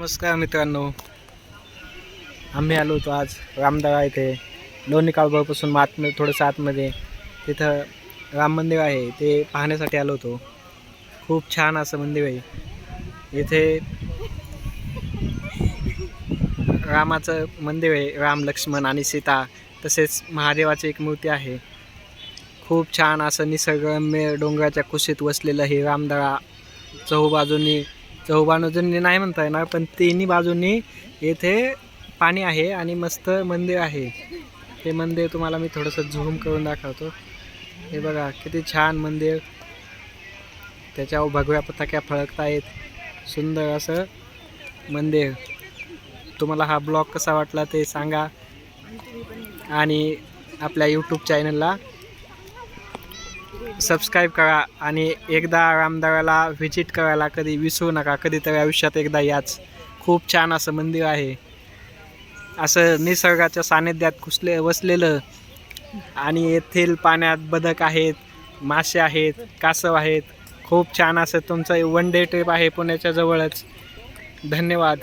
नमस्कार मित्रांनो. आम्ही आलो होतो आज रामदगा इथे. लोणी काळबापासून आतमध्ये थोडंसं आतमध्ये. तिथं राम मंदिर आहे ते पाहण्यासाठी आलो होतो. खूप छान असं मंदिर आहे. इथे रामाचं मंदिर आहे राम लक्ष्मण आणि सीता. तसेच महादेवाची एक मूर्ती आहे. खूप छान असं निसर्गरम्य डोंगराच्या कुशीत वसलेलं हे रामदगा चहूबाजूंनी चहूबाजूंनी नाही म्हणता येणार पण तिन्ही बाजूंनी येथे पाणी आहे आणि मस्त मंदिर आहे. हे मंदिर तुम्हाला मी थोडंसं झूम करून दाखवतो. हे बघा किती छान मंदिर. त्याच्यावर भगव्या पताक्या फळकत आहेत सुंदर असं मंदिर. तुम्हाला हा ब्लॉग कसा वाटला ते सांगा. आणि आपल्या यूट्यूब चॅनलला सबस्क्राईब करा आणि एकदा रामदाराला व्हिजिट करायला कधी विसरू नका कधीतरी आयुष्यात एकदा याच. खूप छान असं मंदिर आहे. असं निसर्गाच्या सानिध्यात घुसले वसलेलं. आणि येथील पाण्यात बदक आहेत मासे आहेत कासव आहेत. खूप छान असं तुमचं वन डे ट्रिप आहे पुण्याच्या जवळच. धन्यवाद.